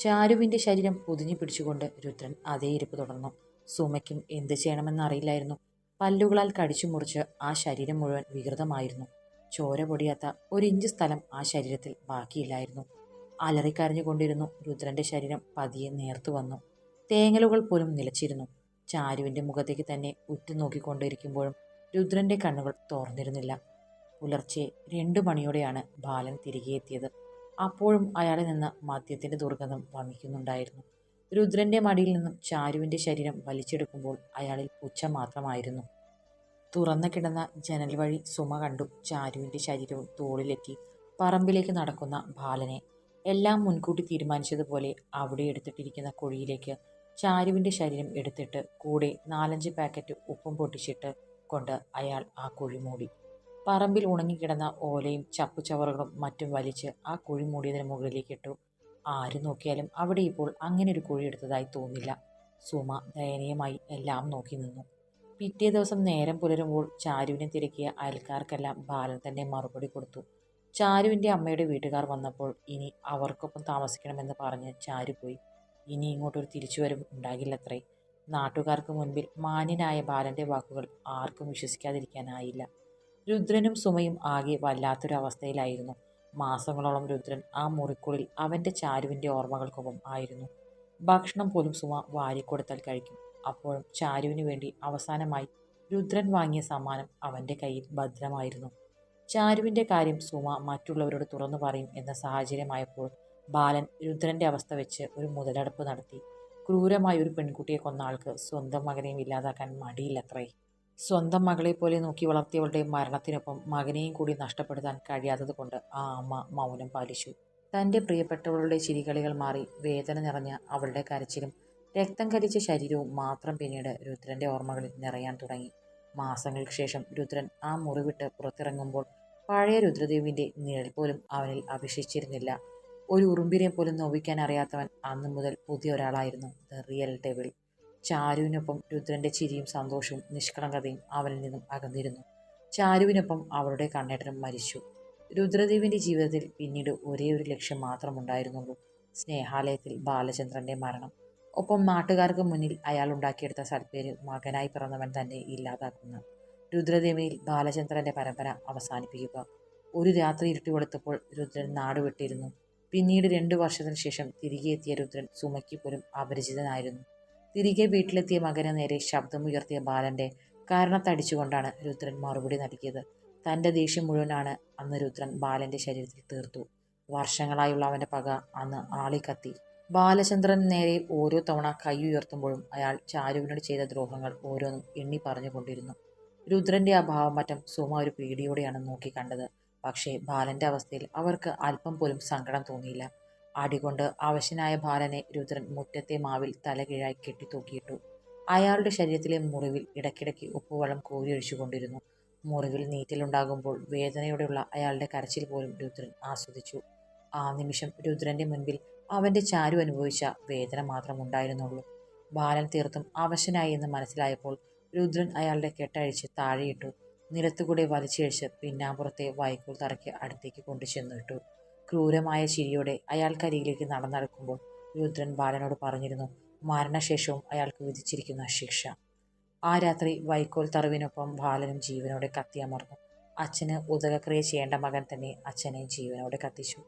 ചാരുവിന്റെ ശരീരം പൊതിഞ്ഞു പിടിച്ചുകൊണ്ട് രുദ്രൻ അതേ ഇരിപ്പ് തുടർന്നു. സുമയ്ക്കും എന്ത് ചെയ്യണമെന്നറിയില്ലായിരുന്നു പല്ലുകളാൽ കടിച്ചു മുറിച്ച് ആ ശരീരം മുഴുവൻ വികൃതമായിരുന്നു. ചോര പൊടിയാത്ത ഒരിഞ്ച് സ്ഥലം ആ ശരീരത്തിൽ ബാക്കിയില്ലായിരുന്നു. അലറിക്കരഞ്ഞുകൊണ്ടിരുന്നു രുദ്രന്റെ ശരീരം പതിയെ നേർത്തു വന്നു. തേങ്ങലുകൾ പോലും നിലച്ചിരുന്നു. ചാരുവിന്റെ മുഖത്തേക്ക് തന്നെ ഉറ്റുനോക്കിക്കൊണ്ടിരിക്കുമ്പോഴും രുദ്രന്റെ കണ്ണുകൾ തോർന്നിരുന്നില്ല. പുലർച്ചെ രണ്ടു മണിയോടെയാണ് ബാലൻ തിരികെ എത്തിയത്. അപ്പോഴും അയാളിൽ നിന്ന് മദ്യത്തിന്റെ ദുർഗന്ധം വമിക്കുന്നുണ്ടായിരുന്നു. രുദ്രന്റെ മടിയിൽ നിന്നും ചാരുവിന്റെ ശരീരം വലിച്ചെടുക്കുമ്പോൾ അയാളിൽ പുച്ഛം മാത്രമായിരുന്നു. തുറന്നു കിടന്ന ജനൽ വഴി സുമ കണ്ടു ചാരുവിന്റെ ശരീരവും തോളിലെത്തി പറമ്പിലേക്ക് നടക്കുന്ന ബാലനെ. എല്ലാം മുൻകൂട്ടി തീരുമാനിച്ചതുപോലെ അവിടെ എടുത്തിട്ടിരിക്കുന്ന കുഴിയിലേക്ക് ചാരുവിന്റെ ശരീരം എടുത്തിട്ട് കൂടെ നാലഞ്ച് പാക്കറ്റ് ഉപ്പും പൊട്ടിച്ചിട്ട് കൊണ്ട് അയാൾ ആ കുഴി മൂടി. പറമ്പിൽ ഉണങ്ങിക്കിടന്ന ഓലയും ചപ്പുചവറുകളും മറ്റും വലിച്ച് ആ കുഴി മൂടിയതിന് മുകളിലേക്ക് ഇട്ടു. ആര് നോക്കിയാലും അവിടെ ഇപ്പോൾ അങ്ങനെ ഒരു കുഴി എടുത്തതായി തോന്നില്ല. സുമ ദയനീയമായി എല്ലാം നോക്കി നിന്നു. പിറ്റേ ദിവസം നേരം പുലരുമ്പോൾ ചാരുവിനെ തിരക്കിയ അയൽക്കാർക്കെല്ലാം ബാലൻ തന്നെ മറുപടി കൊടുത്തു. ചാരുവിന്റെ അമ്മയുടെ വീട്ടുകാർ വന്നപ്പോൾ ഇനി അവർക്കൊപ്പം താമസിക്കണമെന്ന് പറഞ്ഞ് ചാരു പോയി. ഇനി ഇങ്ങോട്ടൊരു തിരിച്ചുവരവ് ഉണ്ടാകില്ലത്രേ. നാട്ടുകാർക്ക് മുൻപിൽ മാന്യനായ ബാലന്റെ വാക്കുകൾ ആർക്കും വിശ്വസിക്കാതിരിക്കാനായില്ല. രുദ്രനും സുമയും ആകെ വല്ലാത്തൊരവസ്ഥയിലായിരുന്നു. മാസങ്ങളോളം രുദ്രൻ ആ മുറിക്കുള്ളിൽ അവന്റെ ചാരുവിന്റെ ഓർമ്മകൾക്കൊപ്പം ആയിരുന്നു. ഭക്ഷണം പോലും സുമ വാരിക്കൊടുത്താൽ കഴിക്കും. അപ്പോഴും ചാരുവിന് വേണ്ടി അവസാനമായി രുദ്രൻ വാങ്ങിയ സമ്മാനം അവന്റെ കയ്യിൽ ഭദ്രമായിരുന്നു. ചാരുവിന്റെ കാര്യം സുമ മറ്റുള്ളവരോട് തുറന്നു പറയും എന്ന സാഹചര്യമായപ്പോൾ ബാലൻ രുദ്രന്റെ അവസ്ഥ വെച്ച് ഒരു മുതലെടുപ്പ് നടത്തി. ക്രൂരമായ ഒരു പെൺകുട്ടിയെ കൊന്ന ആൾക്ക് സ്വന്തം മകനെയും ഇല്ലാതാക്കാൻ മടിയില്ലത്രേ. സ്വന്തം മകളെ പോലെ നോക്കി വളർത്തിയവളുടെ മരണത്തിനൊപ്പം മകനെയും കൂടി നഷ്ടപ്പെടുത്താൻ കഴിയാത്തത് കൊണ്ട് ആ അമ്മ മൗനം പാലിച്ചു. തന്റെ പ്രിയപ്പെട്ടവളുടെ ചിരികളികൾ മാറി വേദന നിറഞ്ഞ അവളുടെ കരച്ചിലും രക്തം കരിച്ച ശരീരവും മാത്രം പിന്നീട് രുദ്രന്റെ ഓർമ്മകളിൽ നിറയാൻ തുടങ്ങി. മാസങ്ങൾക്ക് ശേഷം രുദ്രൻ ആ മുറിവിട്ട് പുറത്തിറങ്ങുമ്പോൾ പഴയ രുദ്രദേവിന്റെ നിഴൽ പോലും അവനിൽ അഭിഷേച്ചിരുന്നില്ല. ഒരു ഉറുമ്പിനെ പോലും നോവിക്കാൻ അറിയാത്തവൻ അന്നു മുതൽ പുതിയ ഒരാളായിരുന്നു. The real devil. ചാരുവിനൊപ്പം രുദ്രന്റെ ചിരിയും സന്തോഷവും നിഷ്കളങ്കതയും അവനിൽ നിന്നും അകന്നിരുന്നു. ചാരുവിനൊപ്പം അവളുടെ കണ്ണേട്ടനും മരിച്ചു. രുദ്രദേവിന്റെ ജീവിതത്തിൽ പിന്നീട് ഒരേ ഒരു ലക്ഷ്യം മാത്രമുണ്ടായിരുന്നുള്ളൂ സ്നേഹാലയത്തിൽ ബാലചന്ദ്രന്റെ മരണം. ഒപ്പം നാട്ടുകാർക്ക് മുന്നിൽ അയാൾ ഉണ്ടാക്കിയെടുത്ത സൽപ്പേര് മകനായി പിറന്നവൻ തന്നെ ഇല്ലാതാക്കുന്ന. രുദ്രദേവിയിൽ ബാലചന്ദ്രന്റെ പരമ്പര അവസാനിപ്പിക്കുക. ഒരു രാത്രി ഇരുട്ടി വെളുത്തപ്പോൾ രുദ്രൻ നാട് വിട്ടിരുന്നു. പിന്നീട് രണ്ടു വർഷത്തിന് ശേഷം തിരികെ എത്തിയ രുദ്രൻ സുമയ്ക്ക് പോലും അപരിചിതനായിരുന്നു. തിരികെ വീട്ടിലെത്തിയ മകന് നേരെ ശബ്ദമുയർത്തിയ ബാലന്റെ കാരണത്തടിച്ചുകൊണ്ടാണ് രുദ്രൻ മറുപടി നൽകിയത്. തന്റെ ദേഷ്യം മുഴുവനാണ് അന്ന് രുദ്രൻ ബാലന്റെ ശരീരത്തിൽ തീർത്തു. വർഷങ്ങളായുള്ള അവന്റെ പക അന്ന് ആളിക്കത്തി. ബാലചന്ദ്രൻ നേരെ ഓരോ തവണ കൈ ഉയർത്തുമ്പോഴും അയാൾ ചാരുവിനോട് ചെയ്ത ദ്രോഹങ്ങൾ ഓരോന്നും എണ്ണി പറഞ്ഞുകൊണ്ടിരുന്നു. രുദ്രന്റെ അഭാവം മറ്റും സുമ ഒരു പേടിയോടെയാണ് നോക്കിക്കണ്ടത്. പക്ഷേ ബാലന്റെ അവസ്ഥയിൽ അവർക്ക് അല്പം പോലും സങ്കടം തോന്നിയില്ല. അടികൊണ്ട് അവശനായ ബാലനെ രുദ്രൻ മുറ്റത്തെ മാവിൽ തലകീഴായി കെട്ടിത്തൂക്കിയിട്ടു. അയാളുടെ ശരീരത്തിലെ മുറിവിൽ ഇടയ്ക്കിടയ്ക്ക് ഉപ്പുവെള്ളം കോരിയൊഴിച്ചുകൊണ്ടിരുന്നു. മുറിവിൽ നീറ്റലുണ്ടാകുമ്പോൾ വേദനയോടെയുള്ള അയാളുടെ കരച്ചിൽ പോലും രുദ്രൻ ആസ്വദിച്ചു. ആ നിമിഷം രുദ്രന്റെ മുൻപിൽ അവന്റെ ചാരു അനുഭവിച്ച വേദന മാത്രം ഉണ്ടായിരുന്നുള്ളൂ ബാലൻ തീർത്തും അവശനായി എന്ന് മനസ്സിലായപ്പോൾ രുദ്രൻ അയാളുടെ കെട്ടഴിച്ച് താഴെയിട്ടു നിലത്തുകൂടെ വലിച്ചിഴച്ച് പിന്നാമ്പുറത്തെ വൈക്കോൽ തറയ്ക്ക് അടുത്തേക്ക് കൊണ്ടുചെന്നിട്ടു. ക്രൂരമായ ചിരിയോടെ അയാൾക്കരികിലേക്ക് നടന്നടക്കുമ്പോൾ രുദ്രൻ ബാലനോട് പറഞ്ഞിരുന്നു മരണശേഷവും അയാൾക്ക് വിധിച്ചിരിക്കുന്ന ശിക്ഷ. ആ രാത്രി വൈക്കോൽ തറവിനൊപ്പം ബാലനും ജീവനോടെ കത്തിയമർന്നു അച്ഛന് ഉദകക്രിയ ചെയ്യേണ്ട മകൻ തന്നെ അച്ഛനെ ജീവനോടെ കത്തിച്ചു.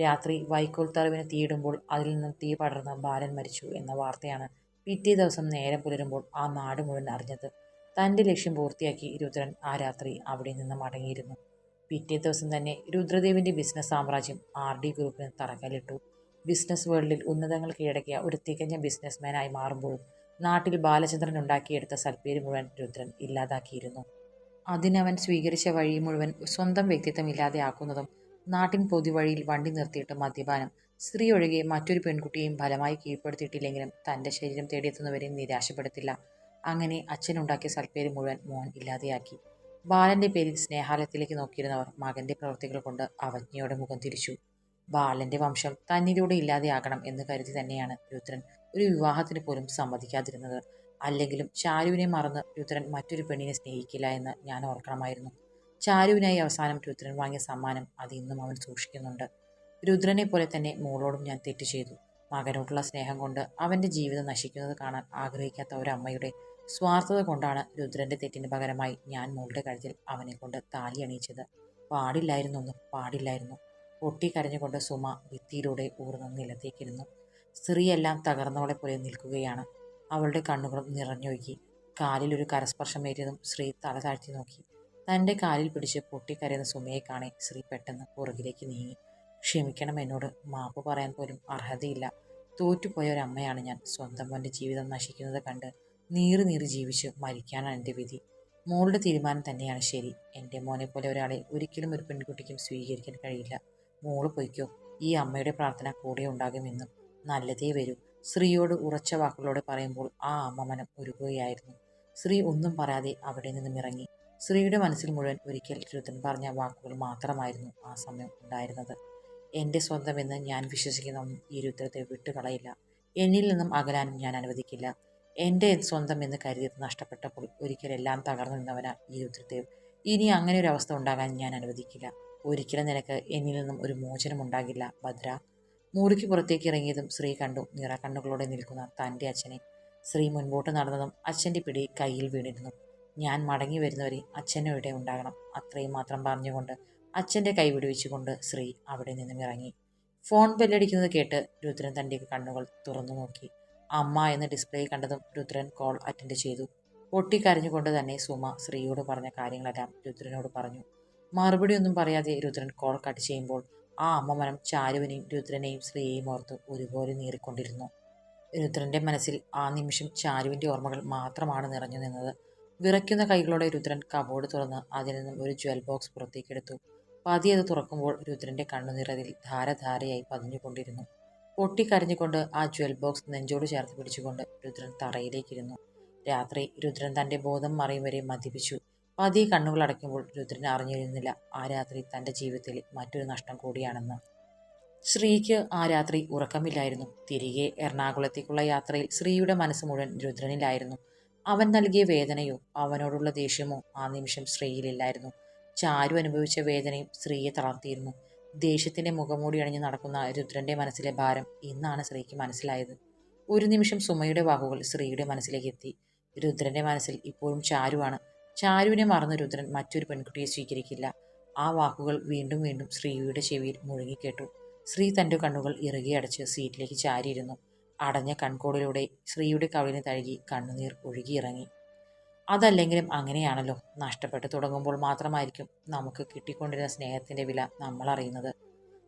രാത്രി വൈക്കോൽ തറവിന് തീയിടുമ്പോൾ അതിൽ നിന്നും തീ പടർന്ന് ബാലൻ മരിച്ചു എന്ന വാർത്തയാണ് പിറ്റേ ദിവസം നേരം പുലരുമ്പോൾ ആ നാട് മുഴുവൻ അറിഞ്ഞത്. തന്റെ ലക്ഷ്യം പൂർത്തിയാക്കി രുദ്രൻ ആ രാത്രി അവിടെ നിന്ന് മടങ്ങിയിരുന്നു. പിറ്റേ ദിവസം തന്നെ രുദ്രദേവിന്റെ ബിസിനസ് സാമ്രാജ്യം ആർ ഡി ഗ്രൂപ്പിന് തറക്കല്ലിട്ടു. ബിസിനസ് വേൾഡിൽ ഉന്നതങ്ങൾ കീഴടക്കിയ ഒരു തികഞ്ഞ ബിസിനസ്മാനായി മാറുമ്പോൾ നാട്ടിൽ ബാലചന്ദ്രൻ ഉണ്ടാക്കിയെടുത്ത സൽപ്പേര് മുഴുവൻ രുദ്രൻ ഇല്ലാതാക്കിയിരുന്നു. അതിനവൻ സ്വീകരിച്ച വഴി മുഴുവൻ സ്വന്തം വ്യക്തിത്വം ഇല്ലാതെയാക്കുന്നതും നാട്ടിൻ പൊതുവഴിയിൽ വണ്ടി നിർത്തിയിട്ട് മദ്യപാനം സ്ത്രീ ഒഴികെ മറ്റൊരു പെൺകുട്ടിയെയും ഫലമായി കീഴ്പ്പെടുത്തിയിട്ടില്ലെങ്കിലും തന്റെ ശരീരം തേടിയെത്തുന്നവരെയും നിരാശപ്പെടുത്തില്ല. അങ്ങനെ അച്ഛനുണ്ടാക്കിയ സൽപ്പേര് മുഴുവൻ മോൻ ഇല്ലാതെയാക്കി. ബാലന്റെ പേരിൽ സ്നേഹാലയത്തിലേക്ക് നോക്കിയിരുന്നവർ മകന്റെ പ്രവൃത്തികൾ കൊണ്ട് അവജ്ഞയോടെ മുഖം തിരിച്ചു. ബാലന്റെ വംശം തന്നിലൂടെ ഇല്ലാതെയാകണം എന്ന് കരുതി തന്നെയാണ് രുദ്രൻ ഒരു വിവാഹത്തിന് പോലും സമ്മതിക്കാതിരുന്നത്. അല്ലെങ്കിലും ചാരുവിനെ മറന്ന് രുദ്രൻ മറ്റൊരു പെണ്ണിനെ സ്നേഹിക്കില്ല എന്ന് ഞാൻ ഓർക്കണമായിരുന്നു. ചാരുവിനായി അവസാനം രുദ്രൻ വാങ്ങിയ സമ്മാനം അത് ഇന്നും അവൻ സൂക്ഷിക്കുന്നുണ്ട്. രുദ്രനെ പോലെ തന്നെ മോളോടും ഞാൻ തെറ്റ് ചെയ്തു. മകനോടുള്ള സ്നേഹം കൊണ്ട് അവന്റെ ജീവിതം നശിക്കുന്നത് കാണാൻ ആഗ്രഹിക്കാത്ത ഒരമ്മയുടെ സ്വാർത്ഥത കൊണ്ടാണ് രുദ്രന്റെ തെറ്റിന് പകരമായി ഞാൻ മോളുടെ കഴുത്തിൽ അവനെ കൊണ്ട് താലി അണിയിച്ചത്. പാടില്ലായിരുന്നു. ഒന്നും പാടില്ലായിരുന്നു പൊട്ടിക്കരഞ്ഞുകൊണ്ട് സുമ ഭിത്തിയിലൂടെ ഊർന്ന് നിലത്തേക്കിരുന്നു. സ്ത്രീയെല്ലാം തകർന്നവളെ പോലെ നിൽക്കുകയാണ്. അവളുടെ കണ്ണുകളും നിറഞ്ഞൊഴുകി. കാലിൽ ഒരു കരസ്പർശമേറ്റതും ശ്രീ തല താഴ്ത്തി നോക്കി. തന്റെ കാലിൽ പിടിച്ച് പൊട്ടിക്കരയുന്ന സുമയെ കാണെ ശ്രീ പെട്ടെന്ന് പുറകിലേക്ക് നീങ്ങി. ക്ഷമിക്കണം എന്നോട്. മാപ്പ് പറയാൻ പോലും അർഹതയില്ല. തോറ്റുപോയ ഒരമ്മയാണ് ഞാൻ. സ്വന്തം മോന്റെ ജീവിതം നശിക്കുന്നത് കണ്ട് നീറി നീറി ജീവിച്ച് മരിക്കാനാണ് എന്റെ വിധി. മോളുടെ തീരുമാനം തന്നെയാണ് ശരി. എന്റെ മോനെ പോലെ ഒരാളെ ഒരിക്കലും ഒരു പെൺകുട്ടിക്കും സ്വീകരിക്കാൻ കഴിയില്ല. മോൾ പൊയ്ക്കോ. ഈ അമ്മയുടെ പ്രാർത്ഥന കൂടെ ഉണ്ടാകുമെന്നും നല്ലതേ വരൂ. സ്ത്രീയോട് ഉറച്ച വാക്കുകളോടെ പറയുമ്പോൾ ആ അമ്മ മനം ഒരുക്കുകയായിരുന്നു. സ്ത്രീ ഒന്നും പറയാതെ അവിടെ നിന്നും ഇറങ്ങി. സ്ത്രീയുടെ മനസ്സിൽ മുഴുവൻ ഒരിക്കൽ രുദ്രൻ പറഞ്ഞ വാക്കുകൾ മാത്രമായിരുന്നു ആ സമയം ഉണ്ടായിരുന്നത്. എന്റെ സ്വന്തമെന്ന് ഞാൻ വിശ്വസിക്കുന്ന ഈ രുദ്രത്തെ വിട്ടുകളയില്ല. എന്നിൽ നിന്നും അകലാനും ഞാൻ അനുവദിക്കില്ല. എന്റെ സ്വന്തം എന്ന് കരുതിയത് നഷ്ടപ്പെട്ടപ്പോൾ ഒരിക്കലെല്ലാം തകർന്നു നിന്നവനാ ഈ രുദ്രദേവ്. ഇനി അങ്ങനെ ഒരു അവസ്ഥ ഉണ്ടാകാൻ ഞാൻ അനുവദിക്കില്ല. ഒരിക്കലും നിനക്ക് എന്നിൽ നിന്നും ഒരു മോചനം ഉണ്ടാകില്ല ഭദ്ര. മുറിക്ക് പുറത്തേക്ക് ഇറങ്ങിയതും ശ്രീ കണ്ടു നിറകണ്ണുകളോടെ നിൽക്കുന്ന തന്റെ അച്ഛനെ. ശ്രീ മുൻപോട്ട് നടന്നതും അച്ഛന്റെ പിടി കയ്യിൽ വീണിരുന്നു. ഞാൻ മടങ്ങി വരുന്നവരെ അച്ഛനും ഇവിടെ ഉണ്ടാകണം. അത്രയും മാത്രം പറഞ്ഞുകൊണ്ട് അച്ഛന്റെ കൈ വിടുവിച്ചുകൊണ്ട് ശ്രീ അവിടെ നിന്നും ഇറങ്ങി. ഫോൺ ബെല്ലടിക്കുന്നത് കേട്ട് രുദ്രൻ തന്റെ കണ്ണുകൾ തുറന്നു നോക്കി. അമ്മ എന്ന് ഡിസ്പ്ലേ കണ്ടതും രുദ്രൻ കോൾ അറ്റൻഡ് ചെയ്തു. പൊട്ടിക്കരഞ്ഞുകൊണ്ട് തന്നെ സുമ ശ്രീയോട് പറഞ്ഞ കാര്യങ്ങളെല്ലാം രുദ്രനോട് പറഞ്ഞു. മറുപടിയൊന്നും പറയാതെ രുദ്രൻ കോൾ കട്ട് ചെയ്യുമ്പോൾ ആ അമ്മമനം ചാരുവിനെയും രുദ്രനെയും ശ്രീയെയും ഓർത്ത് ഒരുപോലെ നീറിക്കൊണ്ടിരുന്നു. രുദ്രന്റെ മനസ്സിൽ ആ നിമിഷം ചാരുവിന്റെ ഓർമ്മകൾ മാത്രമാണ് നിറഞ്ഞു നിന്നത്. വിറയ്ക്കുന്ന കൈകളോടെ രുദ്രൻ കബോർഡ് തുറന്ന് അതിൽ നിന്നും ഒരു ജ്വൽ ബോക്സ് പുറത്തേക്കെടുത്തു. പതിയെ അത് തുറക്കുമ്പോൾ രുദ്രന്റെ കണ്ണുനിറതിൽ ധാരധാരയായി പതിഞ്ഞുകൊണ്ടിരുന്നു. പൊട്ടിക്കരഞ്ഞുകൊണ്ട് ആ ജ്വൽ ബോക്സ് നെഞ്ചോട് ചേർത്ത് പിടിച്ചുകൊണ്ട് രുദ്രൻ തറയിലേക്കിരുന്നു. രാത്രി രുദ്രൻ തന്റെ ബോധം മറിയും വരെ മദ്യപിച്ചു. പതിയെ കണ്ണുകൾ അടയ്ക്കുമ്പോൾ രുദ്രൻ അറിഞ്ഞിരുന്നില്ല ആ രാത്രി തന്റെ ജീവിതത്തിൽ മറ്റൊരു നഷ്ടം കൂടിയാണെന്ന്. ശ്രീക്ക് ആ രാത്രി ഉറക്കമില്ലായിരുന്നു. തിരികെ എറണാകുളത്തേക്കുള്ള യാത്രയിൽ ശ്രീയുടെ മനസ്സ് മുഴുവൻ രുദ്രനിലായിരുന്നു. അവൻ നൽകിയ വേദനയോ അവനോടുള്ള ദേഷ്യമോ ആ നിമിഷം ശ്രീയിലില്ലായിരുന്നു. ചാരു അനുഭവിച്ച വേദനയും ശ്രീയെ തളർത്തിയിരുന്നു. ദേഷ്യത്തിന്റെ മുഖംമൂടി അണിഞ്ഞ് നടക്കുന്ന രുദ്രന്റെ മനസ്സിലെ ഭാരം ഇന്നാണ് ശ്രീക്ക് മനസ്സിലായത്. ഒരു നിമിഷം സുമയുടെ വാക്കുകൾ ശ്രീയുടെ മനസ്സിലേക്ക് എത്തി. രുദ്രന്റെ മനസ്സിൽ ഇപ്പോഴും ചാരുവാണ്. ചാരുവിനെ മറന്ന രുദ്രൻ മറ്റൊരു പെൺകുട്ടിയെ സ്വീകരിക്കില്ല. ആ വാക്കുകൾ വീണ്ടും വീണ്ടും ശ്രീയുടെ ചെവിയിൽ മുഴുകിക്കേട്ടു ശ്രീ തന്റെ കണ്ണുകൾ ഇറുകി അടച്ച് സീറ്റിലേക്ക് ചാരിയിരുന്നു. അടഞ്ഞ കൺകോടിലൂടെ ശ്രീയുടെ കവിളിനെ തഴുകി കണ്ണുനീർ ഒഴുകിയിറങ്ങി. അതല്ലെങ്കിലും അങ്ങനെയാണല്ലോ. നഷ്ടപ്പെട്ടു തുടങ്ങുമ്പോൾ മാത്രമായിരിക്കും നമുക്ക് കിട്ടിക്കൊണ്ടിരുന്ന സ്നേഹത്തിന്റെ വില നമ്മൾ അറിയുന്നത്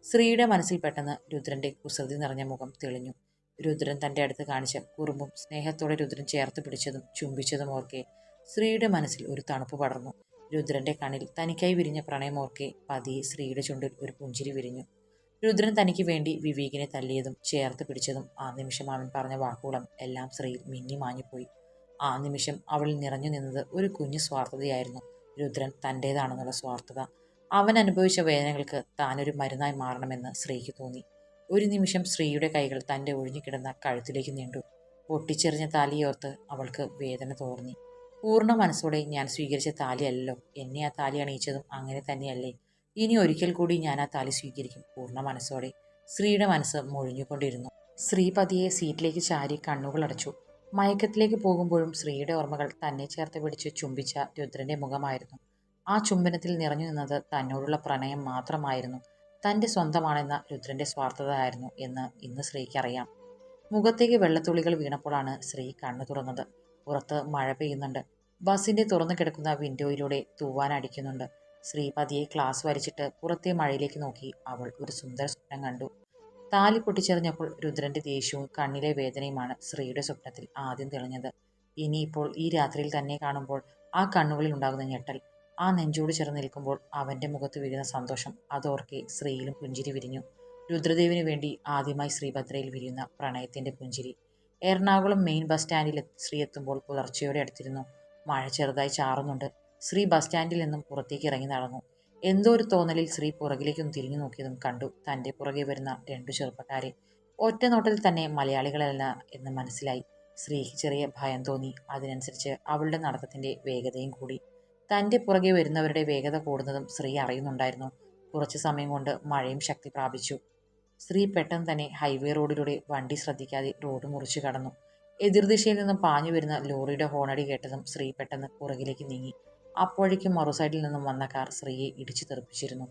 ശ്രീയുടെ മനസ്സിൽ പെട്ടെന്ന് രുദ്രന്റെ കുസൃതി നിറഞ്ഞ മുഖം തെളിഞ്ഞു. രുദ്രൻ തന്റെ അടുത്ത് കാണിച്ച കുറുമ്പും സ്നേഹത്തോടെ രുദ്രൻ ചേർത്ത് പിടിച്ചതും ചുംബിച്ചതും ഓർക്കെ ശ്രീയുടെ മനസ്സിൽ ഒരു തണുപ്പ് പടർന്നു. രുദ്രന്റെ കണ്ണിൽ തനിക്കായി വിരിഞ്ഞ പ്രണയം പ്രണയമോർക്കെ പതിയെ ശ്രീയുടെ ചുണ്ടിൽ ഒരു പുഞ്ചിരി വിരിഞ്ഞു. രുദ്രൻ തനിക്ക് വേണ്ടി വിവേകിനെ തല്ലിയതും ചേർത്ത് പിടിച്ചതും ആ നിമിഷം അവൻ പറഞ്ഞ വാക്കുകളും എല്ലാം ശ്രീയിൽ മിന്നി മാഞ്ഞുപോയി. ആ നിമിഷം അവളിൽ നിറഞ്ഞു നിന്നത് ഒരു കുഞ്ഞു സ്വാർത്ഥതയായിരുന്നു. രുദ്രൻ തന്റേതാണെന്നുള്ള സ്വാർത്ഥത. അവൻ അനുഭവിച്ച വേദനകൾക്ക് താനൊരു മരുന്നായി മാറണമെന്ന് ശ്രീക്ക് തോന്നി. ഒരു നിമിഷം ശ്രീയുടെ കൈകൾ തന്റെ ഒഴിഞ്ഞുകിടന്ന കഴുത്തിലേക്ക് നീണ്ടു. പൊട്ടിച്ചെറിഞ്ഞ താലിയോർത്ത് അവൾക്ക് വേദന തോന്നി പൂർണ മനസ്സോടെ ഞാൻ സ്വീകരിച്ച താലിയല്ലോ എന്നെ ആ താലി അണിയിച്ചതും അങ്ങനെ തന്നെയല്ലേ. ഇനി ഒരിക്കൽ കൂടി ഞാൻ ആ താലി സ്വീകരിക്കും പൂർണ മനസ്സോടെ. ശ്രീയുടെ മനസ്സ് മുഴിഞ്ഞുകൊണ്ടിരുന്നു. ശ്രീ പതിയെ സീറ്റിലേക്ക് ചാരി കണ്ണുകൾ അടച്ചു മയക്കത്തിലേക്ക് പോകുമ്പോഴും ശ്രീയുടെ ഓർമ്മകൾ തന്നെ ചേർത്ത് പിടിച്ച് ചുംബിച്ച രുദ്രന്റെ മുഖമായിരുന്നു. ആ ചുംബനത്തിൽ നിറഞ്ഞു നിന്നത് തന്നോടുള്ള പ്രണയം മാത്രമായിരുന്നു. തന്റെ സ്വന്തമാണെന്ന രുദ്രന്റെ സ്വാർത്ഥതയായിരുന്നു എന്ന് ഇന്ന് ശ്രീക്കറിയാം മുഖത്തേക്ക് വെള്ളത്തുള്ളികൾ വീണപ്പോഴാണ് ശ്രീ കണ്ണു തുറന്നത്. പുറത്ത് മഴ പെയ്യുന്നുണ്ട്. ബസ്സിന്റെ തുറന്നു കിടക്കുന്ന വിൻഡോയിലൂടെ തൂവാനടിക്കുന്നുണ്ട് ശ്രീപതിയെ ക്ലാസ് വരച്ചിട്ട് പുറത്തെ മഴയിലേക്ക് നോക്കി അവൾ ഒരു സുന്ദര സ്വപ്നം കണ്ടു. താലി പൊട്ടിച്ചെറിഞ്ഞപ്പോൾ രുദ്രന്റെ ദേഷ്യവും കണ്ണിലെ വേദനയുമാണ് ശ്രീയുടെ സ്വപ്നത്തിൽ ആദ്യം തെളിഞ്ഞത്. ഇനിയിപ്പോൾ ഈ രാത്രിയിൽ തന്നെ കാണുമ്പോൾ ആ കണ്ണുകളിൽ ഉണ്ടാകുന്ന ഞെട്ടൽ ആ നെഞ്ചോട് ചേർന്ന് നിൽക്കുമ്പോൾ അവന്റെ മുഖത്ത് വീഴുന്ന സന്തോഷം അതോർക്കെ ശ്രീയിലും പുഞ്ചിരി വിരിഞ്ഞു. രുദ്രദേവിന് വേണ്ടി ആദ്യമായി ശ്രീഭദ്രയിൽ വിരിയുന്ന പ്രണയത്തിന്റെ പുഞ്ചിരി. എറണാകുളം മെയിൻ ബസ് സ്റ്റാൻഡിൽ ശ്രീ എത്തുമ്പോൾ പുലർച്ചയോടെ അടുത്തിരുന്നു. മഴ ചെറുതായി ചാറുന്നുണ്ട്. ശ്രീ ബസ് സ്റ്റാൻഡിൽ നിന്നും പുറത്തേക്ക് ഇറങ്ങി നടന്നു. എന്തോ ഒരു തോന്നലിൽ ശ്രീ പുറകിലേക്കൊന്ന് തിരിഞ്ഞു നോക്കിയതും കണ്ടു. തന്റെ പുറകെ വരുന്ന രണ്ടു ചെറുപ്പക്കാരെ. ഒറ്റ നോട്ടത്തിൽ തന്നെ മലയാളികളല്ല എന്ന് മനസ്സിലായി. ശ്രീക്ക് ചെറിയ ഭയം തോന്നി. അതിനനുസരിച്ച് അവളുടെ നടത്തത്തിന്റെ വേഗതയും കൂടി. തന്റെ പുറകെ വരുന്നവരുടെ വേഗത കൂടുന്നതും ശ്രീ അറിയുന്നുണ്ടായിരുന്നു. കുറച്ച് സമയം കൊണ്ട് മഴയും ശക്തി പ്രാപിച്ചു. സ്ത്രീ പെട്ടെന്ന് തന്നെ ഹൈവേ റോഡിലൂടെ വണ്ടി ശ്രദ്ധിക്കാതെ റോഡ് മുറിച്ചു കടന്നു. എതിർദിശയിൽ നിന്നും പാഞ്ഞു വരുന്ന ലോറിയുടെ ഹോണടി കേട്ടതും സ്ത്രീ പെട്ടെന്ന് പുറകിലേക്ക് നീങ്ങി. അപ്പോഴേക്കും മറുസൈഡിൽ നിന്നും വന്ന കാർ സ്ത്രീയെ ഇടിച്ചു തെറിപ്പിച്ചിരുന്നു.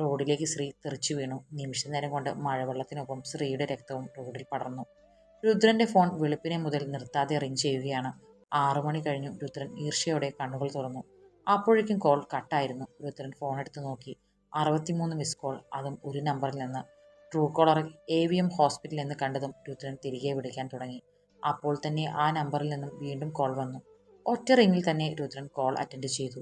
റോഡിലേക്ക് സ്ത്രീ തെറിച്ചു വീണു. നിമിഷ നേരം കൊണ്ട് മഴവെള്ളത്തിനൊപ്പം സ്ത്രീയുടെ രക്തവും റോഡിൽ പടർന്നു. രുദ്രന്റെ ഫോൺ വെളുപ്പിനെ മുതൽ നിർത്താതെ റിങ് ചെയ്യുകയാണ്. മണി കഴിഞ്ഞു. രുദ്രൻ ഈർഷ്യയോടെ കണ്ണുകൾ തുറന്നു. അപ്പോഴേക്കും കോൾ കട്ടായിരുന്നു. രുദ്രൻ ഫോൺ എടുത്ത് നോക്കി. അറുപത്തിമൂന്ന് മിസ് കോൾ. അതും ഒരു നമ്പറിൽ നിന്ന്. ട്രൂ കോളറിൽ എ വി എം ഹോസ്പിറ്റൽ എന്ന് കണ്ടതും രുദ്രൻ തിരികെ വിളിക്കാൻ തുടങ്ങി. അപ്പോൾ തന്നെ ആ നമ്പറിൽ നിന്നും വീണ്ടും കോൾ വന്നു. ഒറ്റ റിങ്ങിൽ തന്നെ രുദ്രൻ കോൾ അറ്റൻഡ് ചെയ്തു.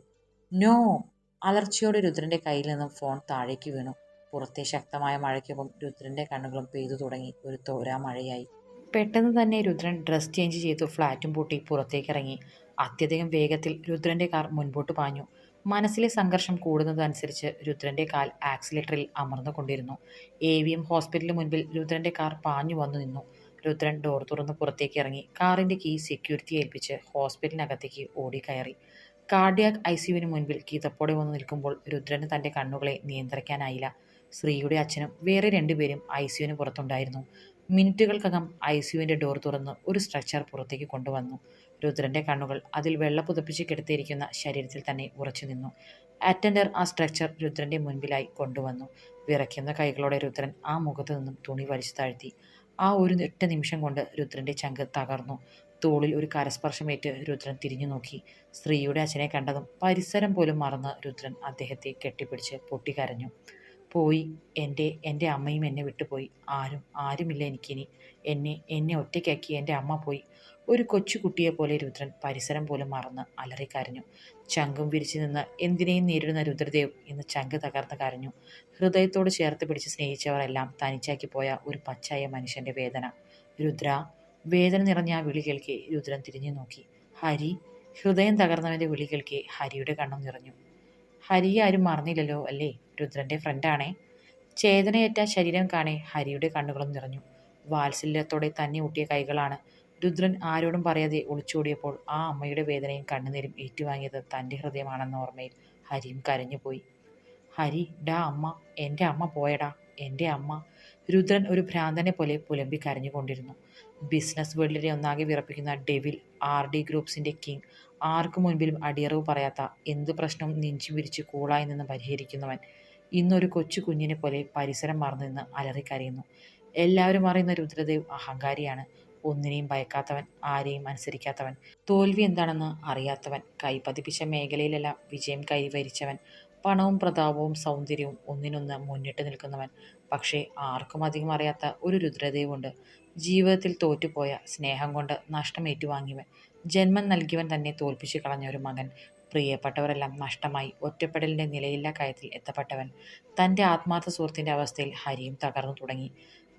നോ അലർച്ചയോടെ രുദ്രന്റെ കയ്യിൽ നിന്നും ഫോൺ താഴേക്ക് വീണു. പുറത്തെ ശക്തമായ മഴയ്ക്കൊപ്പം രുദ്രന്റെ കണ്ണുകളും പെയ്തു തുടങ്ങി. ഒരു തോരാ മഴയായി. പെട്ടെന്ന് തന്നെ രുദ്രൻ ഡ്രസ് ചേഞ്ച് ചെയ്തു ഫ്ലാറ്റും പൂട്ടി പുറത്തേക്ക് ഇറങ്ങി. അത്യധികം വേഗത്തിൽ രുദ്രന്റെ കാർ മുൻപോട്ട് പാഞ്ഞു. മനസ്സിലെ സംഘർഷം കൂടുന്നതനുസരിച്ച് രുദ്രന്റെ കാൽ ആക്സിലേറ്ററിൽ അമർന്നുകൊണ്ടിരുന്നു. എ വി എം ഹോസ്പിറ്റലിന് മുൻപിൽ രുദ്രന്റെ കാർ പാഞ്ഞു വന്നു നിന്നു. രുദ്രൻ ഡോർ തുറന്ന് പുറത്തേക്ക് ഇറങ്ങി കാറിന്റെ കീ സെക്യൂരിറ്റി ഏൽപ്പിച്ച് ഹോസ്പിറ്റലിനകത്തേക്ക് ഓടിക്കയറി കാർഡിയാക് ഐ സിയുവിന് മുൻപിൽ കീതപ്പോടെ വന്ന് നിൽക്കുമ്പോൾ രുദ്രന് തന്റെ കണ്ണുകളെ നിയന്ത്രിക്കാനായില്ല ശ്രീയുടെ അച്ഛനും വേറെ രണ്ടുപേരും ഐ സിയുവിന് പുറത്തുണ്ടായിരുന്നു മിനിറ്റുകൾക്കകം ഐ സിയുവിന്റെ ഡോർ തുറന്ന് ഒരു സ്ട്രക്ചർ പുറത്തേക്ക് കൊണ്ടുവന്നു രുദ്രന്റെ കണ്ണുകൾ അതിൽ വെള്ള പുതപ്പിച്ച് കിടത്തിയിരിക്കുന്ന ശരീരത്തിൽ തന്നെ ഉറച്ചു നിന്നു അറ്റൻഡർ ആ സ്ട്രക്ചർ രുദ്രന്റെ മുൻപിലായി കൊണ്ടുവന്നു വിറയ്ക്കുന്ന കൈകളോടെ രുദ്രൻ ആ മുഖത്തു നിന്നും തുണി വലിച്ചു താഴ്ത്തി ആ ഒരു ഒറ്റ നിമിഷം കൊണ്ട് രുദ്രന്റെ ചങ്ക് തകർന്നു. തോളിൽ ഒരു കരസ്പർശമേറ്റ് രുദ്രൻ തിരിഞ്ഞു നോക്കി. സ്ത്രീയുടെ അച്ഛനെ കണ്ടതും പരിസരം പോലും മറന്ന് രുദ്രൻ അദ്ദേഹത്തെ കെട്ടിപ്പിടിച്ച് പൊട്ടിക്കരഞ്ഞു. പോയി. എന്റെ എന്റെ അമ്മയും എന്നെ വിട്ടുപോയി. ആരും ആരുമില്ല എനിക്കിനി. എന്നെ എന്നെ ഒറ്റയ്ക്കാക്കി. എന്റെ അമ്മ പോയി. ഒരു കൊച്ചുകുട്ടിയെ പോലെ രുദ്രൻ പരിസരം പോലും മറന്ന് അലറിക്കരഞ്ഞു. ചങ്കും വിരിച്ചു നിന്ന് എന്തിനേയും നേരിടുന്ന രുദ്രദേവ് ഇന്ന് ചങ്ക് തകർന്ന് കരഞ്ഞു. ഹൃദയത്തോട് ചേർത്ത് പിടിച്ച് സ്നേഹിച്ചവരെല്ലാം തനിച്ചാക്കി പോയ ഒരു പച്ചായ മനുഷ്യന്റെ വേദന. രുദ്ര വേദന നിറഞ്ഞ ആ വിളി കേൾക്കെ രുദ്രൻ തിരിഞ്ഞു നോക്കി. ഹരി ഹൃദയം തകർന്നവന്റെ വിളി കേൾക്കെ ഹരിയുടെ കണ്ണും നിറഞ്ഞു. ഹരിയെ ആരും മറന്നില്ലല്ലോ അല്ലേ? രുദ്രന്റെ ഫ്രണ്ടാണേ ചേതനയേറ്റ ശരീരം കാണേ ഹരിയുടെ കണ്ണുകളും നിറഞ്ഞു. വാത്സല്യത്തോടെ തന്നെ ഊട്ടിയ കൈകളാണ് രുദ്രൻ ആരോടും പറയാതെ ഒളിച്ചോടിയപ്പോൾ ആ അമ്മയുടെ വേദനയും കണ്ണുനീരും ഏറ്റുവാങ്ങിയത് തന്റെ ഹൃദയമാണെന്ന ഓർമ്മയിൽ ഹരിയും കരഞ്ഞുപോയി. ഹരി ഡാ അമ്മ എന്റെ അമ്മ പോയടാ എന്റെ അമ്മ. രുദ്രൻ ഒരു ഭ്രാന്തനെ പോലെ പുലമ്പി കരഞ്ഞുകൊണ്ടിരുന്നു. ബിസിനസ് വേൾഡിലെ ഒന്നാകെ വിറപ്പിക്കുന്ന ഡെവിൽ ആർ ഡി ഗ്രൂപ്പ്സിന്റെ കിങ് ആർക്കു മുൻപിലും അടിയറവ് പറയാത്ത എന്ത് പ്രശ്നവും നെഞ്ചു വിരിച്ച് കൂളായി നിന്ന് പരിഹരിക്കുന്നവൻ. ഇന്നൊരു കൊച്ചു കുഞ്ഞിനെ പോലെ പരിസരം മറന്നു നിന്ന് അലറിക്കരയുന്നു. എല്ലാവരും അറിയുന്ന രുദ്രദേവ് അഹങ്കാരിയാണ്. ഒന്നിനെയും ഭയക്കാത്തവൻ ആരെയും അനുസരിക്കാത്തവൻ. തോൽവി എന്താണെന്ന് അറിയാത്തവൻ കൈപതിപ്പിച്ച മേഖലയിലെല്ലാം വിജയം കൈവരിച്ചവൻ പണവും പ്രതാപവും സൗന്ദര്യവും ഒന്നിനൊന്ന് മുന്നിട്ട് നിൽക്കുന്നവൻ. പക്ഷേ ആർക്കും അധികം അറിയാത്ത ഒരു രുദ്രതയുമുണ്ട് ജീവിതത്തിൽ തോറ്റുപോയ സ്നേഹം കൊണ്ട് നഷ്ടം ഏറ്റുവാങ്ങിയവൻ. ജന്മം നൽകിയവൻ തന്നെ തോൽപ്പിച്ചു കളഞ്ഞ ഒരു മകൻ. പ്രിയപ്പെട്ടവരെല്ലാം നഷ്ടമായി ഒറ്റപ്പെടലിന്റെ നിലയില്ലാ കയത്തിൽ എത്തപ്പെട്ടവൻ. തന്റെ ആത്മാർത്ഥ സുഹൃത്തിന്റെ അവസ്ഥയിൽ ഹരിയും തകർന്നു തുടങ്ങി.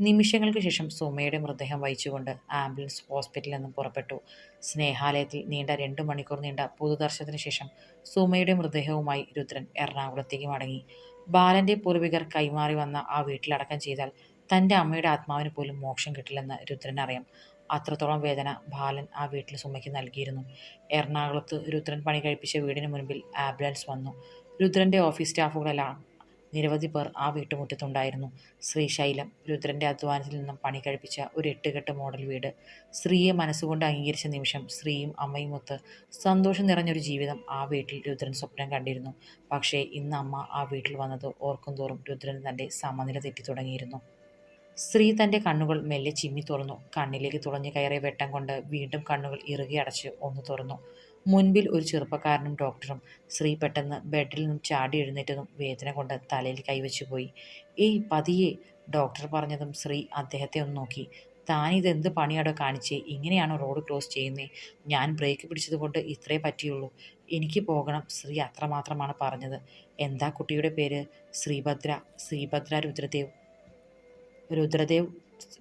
നിമിഷങ്ങൾക്ക് ശേഷം സുമയുടെ മൃതദേഹം വഹിച്ചുകൊണ്ട് ആംബുലൻസ് ഹോസ്പിറ്റലിൽ നിന്നും പുറപ്പെട്ടു. സ്നേഹാലയത്തിൽ നീണ്ട രണ്ടു മണിക്കൂർ നീണ്ട പൊതുദർശനത്തിന് ശേഷം സുമയുടെ മൃതദേഹവുമായി രുദ്രൻ എറണാകുളത്തേക്ക് മടങ്ങി. ബാലന്റെ പൂർവികർ കൈമാറി വന്ന ആ വീട്ടിലടക്കം ചെയ്താൽ തന്റെ അമ്മയുടെ ആത്മാവിന് പോലും മോക്ഷം കിട്ടില്ലെന്ന് രുദ്രൻ അറിയാം. അത്രത്തോളം വേദന ബാലൻ ആ വീട്ടിൽ സുമയ്ക്ക് നൽകിയിരുന്നു. എറണാകുളത്ത് രുദ്രൻ പണി കഴിപ്പിച്ച വീടിന് മുൻപിൽ ആംബുലൻസ് വന്നു. രുദ്രന്റെ ഓഫീസ് സ്റ്റാഫുകളെല്ലാം നിരവധി പേർ ആ വീട്ടുമുറ്റത്തുണ്ടായിരുന്നു. ശ്രീശൈലം രുദ്രന്റെ അധ്വാനത്തിൽ നിന്നും പണി കഴിപ്പിച്ച ഒരു എട്ടുകെട്ട് മോഡൽ വീട്. സ്ത്രീയെ മനസ്സുകൊണ്ട് അംഗീകരിച്ച നിമിഷം സ്ത്രീയും അമ്മയും ഒത്ത് സന്തോഷം നിറഞ്ഞൊരു ജീവിതം ആ വീട്ടിൽ രുദ്രൻ സ്വപ്നം കണ്ടിരുന്നു. പക്ഷേ ഇന്ന് അമ്മ ആ വീട്ടിൽ വന്നത് ഓർക്കും തോറും രുദ്രൻ തന്റെ സമനില തെറ്റി തുടങ്ങിയിരുന്നു. സ്ത്രീ തന്റെ കണ്ണുകൾ മെല്ലെ ചിമ്മി തുറന്നു. കണ്ണിലേക്ക് തുളഞ്ഞു കയറിയ വെട്ടം കൊണ്ട് വീണ്ടും കണ്ണുകൾ ഇറുകി അടച്ച് ഒന്ന് തുറന്നു. മുൻപിൽ ഒരു ചെറുപ്പക്കാരനും ഡോക്ടറും സ്ത്രീ പെട്ടെന്ന് ബെഡിൽ നിന്നും ചാടി എഴുന്നേറ്റതും വേദന കൊണ്ട് തലയിൽ കൈവച്ചു പോയി. ഏയ് പതിയെ ഡോക്ടർ പറഞ്ഞതും സ്ത്രീ അദ്ദേഹത്തെ ഒന്ന് നോക്കി. താനിതെന്ത് പണിയാടോ കാണിച്ചേ? ഇങ്ങനെയാണോ റോഡ് ക്രോസ് ചെയ്യുന്നത് ഞാൻ ബ്രേക്ക് പിടിച്ചതുകൊണ്ട് ഇത്രേ പറ്റിയുള്ളൂ. എനിക്ക് പോകണം സ്ത്രീ അത്രമാത്രമാണ് പറഞ്ഞത്. എന്താ കുട്ടിയുടെ പേര്? ശ്രീഭദ്ര. ശ്രീഭദ്ര രുദ്രദേവ്. രുദ്രദേവ്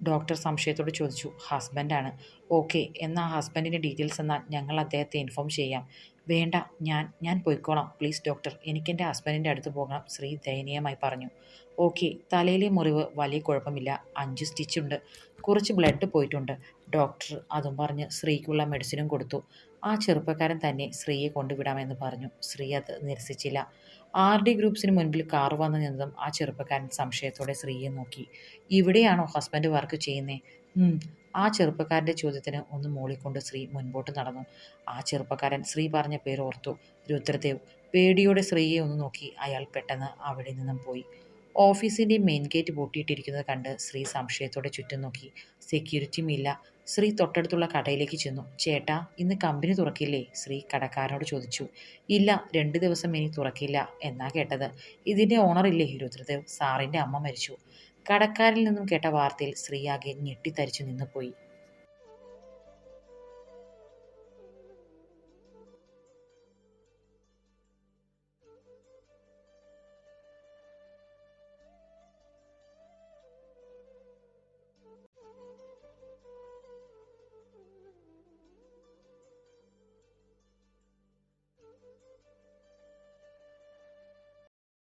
ഡോക്ടർ സംശയത്തോട് ചോദിച്ചു ഹസ്ബൻഡാണ്? ഓക്കെ എന്നാൽ ഹസ്ബൻഡിന്റെ ഡീറ്റെയിൽസ് എന്നാൽ ഞങ്ങൾ അദ്ദേഹത്തെ ഇൻഫോം ചെയ്യാം. വേണ്ട ഞാൻ ഞാൻ പോയിക്കോളാം പ്ലീസ് ഡോക്ടർ എനിക്കെന്റെ ഹസ്ബൻഡിന്റെ അടുത്ത് പോകണം ശ്രീ ദയനീയമായി പറഞ്ഞു. ഓക്കെ തലയിലെ മുറിവ് വലിയ കുഴപ്പമില്ല അഞ്ച് സ്റ്റിച്ചുണ്ട് കുറച്ച് ബ്ലഡ് പോയിട്ടുണ്ട് ഡോക്ടർ അതും പറഞ്ഞ് സ്ത്രീക്കുള്ള മെഡിസിനും കൊടുത്തു. ആ ചെറുപ്പക്കാരൻ തന്നെ സ്ത്രീയെ കൊണ്ടുവിടാമെന്ന് പറഞ്ഞു ശ്രീ അത് നിരസിച്ചില്ല. ആർ ഡി ഗ്രൂപ്പ്സിന് മുൻപിൽ കാർ വന്നു നിന്നതും ആ ചെറുപ്പക്കാരൻ സംശയത്തോടെ ശ്രീയെ നോക്കി. ഇവിടെയാണോ ഹസ്ബൻഡ് വർക്ക് ചെയ്യുന്നേ? ആ ചെറുപ്പക്കാരന്റെ ചോദ്യത്തിന് ഒന്ന് മൂളിക്കൊണ്ട് ശ്രീ മുൻപോട്ട് നടന്നു. ആ ചെറുപ്പക്കാരൻ ശ്രീ പറഞ്ഞ പേര് ഓർത്തു. രുദ്രദേവ്. പേടിയോടെ ശ്രീയെ ഒന്ന് നോക്കി. അയാൾ പെട്ടെന്ന് അവിടെ നിന്നും പോയി. ഓഫീസിന്റെ മെയിൻ ഗേറ്റ് പൂട്ടിയിട്ടിരിക്കുന്നത് കണ്ട് ശ്രീ സംശയത്തോടെ ചുറ്റും നോക്കി. സെക്യൂരിറ്റിയും ഇല്ല. ശ്രീ തൊട്ടടുത്തുള്ള കടയിലേക്ക് ചെന്നു. ചേട്ടാ ഇന്ന് കമ്പനി തുറക്കില്ലേ? ശ്രീ കടക്കാരനോട് ചോദിച്ചു. ഇല്ല രണ്ട് ദിവസം ഇനി തുറക്കില്ല എന്നാ കേട്ടത്. ഇതിന്റെ ഓണറില്ലേ രുദ്രദേവ്. സാറിന്റെ അമ്മ മരിച്ചു. കടക്കാരിൽ നിന്നും കേട്ട വാർത്തയിൽ ശ്രീയാകെ ഞെട്ടിത്തരിച്ചു നിന്നുപോയി.